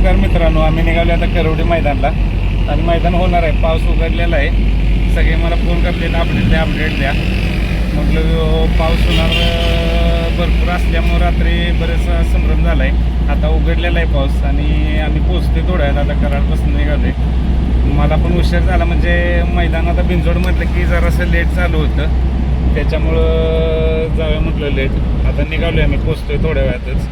नमस्कार मित्रांनो आम्ही निघालो आता करवडी मैदानला. आणि मैदान होणार आहे पाऊस उघडलेला आहे. सगळे मला फोन करतात अपडेट द्या अपडेट द्या. म्हटलं हो, पाऊस होणार भरपूर असल्यामुळं रात्री बरेचसा संभ्रम झाला आहे आता उघडलेला आहे पाऊस आणि आम्ही पोचते थोड्या वेळात आता कराडपासून निघाले मला पण उशीर झाला म्हणजे मैदान आता बिंजोड म्हटलं की जरासं लेट चालू होतं. त्याच्यामुळं जाऊया म्हटलं लेट आता निघालो आहे आम्ही पोचतोय थोड्या वेळातच.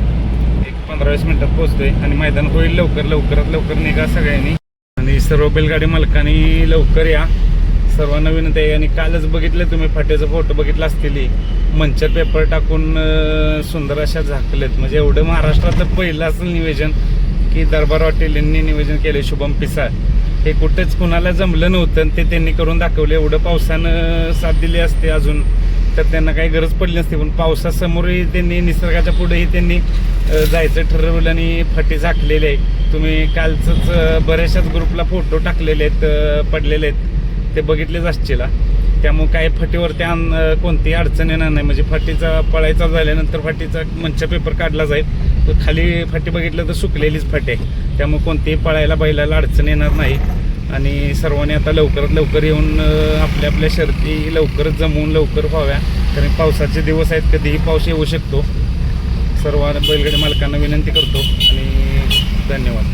पंधरा वीस मिनिटात पोहोचतोय आणि मैदान होईल लवकर लवकरात लवकर निघा सगळ्यांनी. आणि सर्व बैलगाडी मालकांनी लवकर या. सर्वांना विनंती आहे आणि कालच बघितलं तुम्ही फाट्याचा फोटो बघितला असतील. मंचर पेपर टाकून सुंदर अशा झाकलेत. म्हणजे एवढं महाराष्ट्रातलं पहिलं असं निवेदन की दरबार हॉटेल यांनी निवेदन केले शुभम पिसाळ. हे कुठेच कुणाला जमलं नव्हतं आणि ते त्यांनी करून दाखवलं. एवढं पावसानं साथ दिली असते अजून. तर त्यांना काही गरज पडली नसते पण पावसासमोरही त्यांनी निसर्गाच्या पुढेही त्यांनी जायचं ठरवलं आणि फटे झाकलेले आहे. तुम्ही कालचंच बऱ्याचशाच ग्रुपला फोटो टाकलेले आहेत पडलेले आहेत. ते बघितलेच असतील त्यामुळे काही फटीवरती आण कोणतीही अडचण येणार नाही. म्हणजे फाटीचा पळायचा झाल्यानंतर फाटीचा मंच पेपर काढला जाईल. खाली फाटी बघितलं तर सुकलेलीच फाटी आहे. त्यामुळे कोणतीही पळायला बैलाला अडचण येणार नाही. आणि सर्वांनी आता लवकरात लवकर येऊन आपल्या आपल्या शर्ती लवकरच जमवून लवकर व्हाव्या. कारण पावसाचे दिवस आहेत कधीही पाऊस येऊ शकतो. सर्व बैलगाडी मालकांना विनंती करतो आणि धन्यवाद.